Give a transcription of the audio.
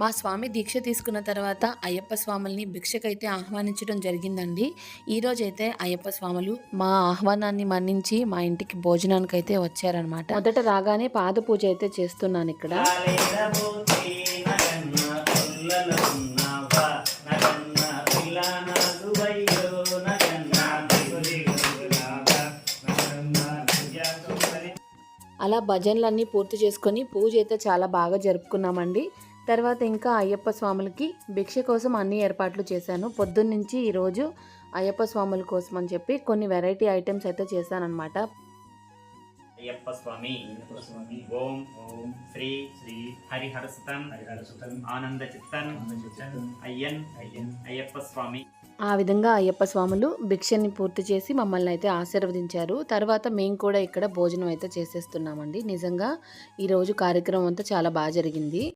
మా స్వామి దీక్ష తీసుకున్న తర్వాత అయ్యప్ప స్వాముల్ని భిక్షకైతే ఆహ్వానించడం జరిగిందండి. ఈ రోజైతే అయ్యప్ప స్వాములు మా ఆహ్వానాన్ని మన్నించి మా ఇంటికి భోజనానికి అయితే వచ్చారనమాట మొదట రాగానే పాద పూజ అయితే చేస్తున్నాను ఇక్కడ. అలా భజనలన్నీ పూర్తి చేసుకొని పూజ అయితే చాలా బాగా జరుపుకున్నామండి. తర్వాత ఇంకా అయ్యప్ప స్వాములకి భిక్ష కోసం అన్ని ఏర్పాట్లు చేశాను. పొద్దున్నుంచి ఈరోజు అయ్యప్ప స్వాముల కోసం అని చెప్పి కొన్ని వెరైటీ ఐటమ్స్ అయితే చేశానన్నమాట. అయ్యప్ప స్వామి. అయ్యప్ప స్వామి. ఓం ఓం. శ్రీ శ్రీ హరిహర సుతన్ హరిహర సుతం. ఆనంద చిత్తన్. అయ్యన్. అయ్యప్ప స్వామి. ఆ విధంగా అయ్యప్ప స్వాములు భిక్షని పూర్తి చేసి మమ్మల్ని అయితే ఆశీర్వదించారు. తర్వాత మేము కూడా ఇక్కడ భోజనం అయితే చేసేస్తున్నామండి. నిజంగా ఈరోజు కార్యక్రమం అంతా చాలా బాగా జరిగింది.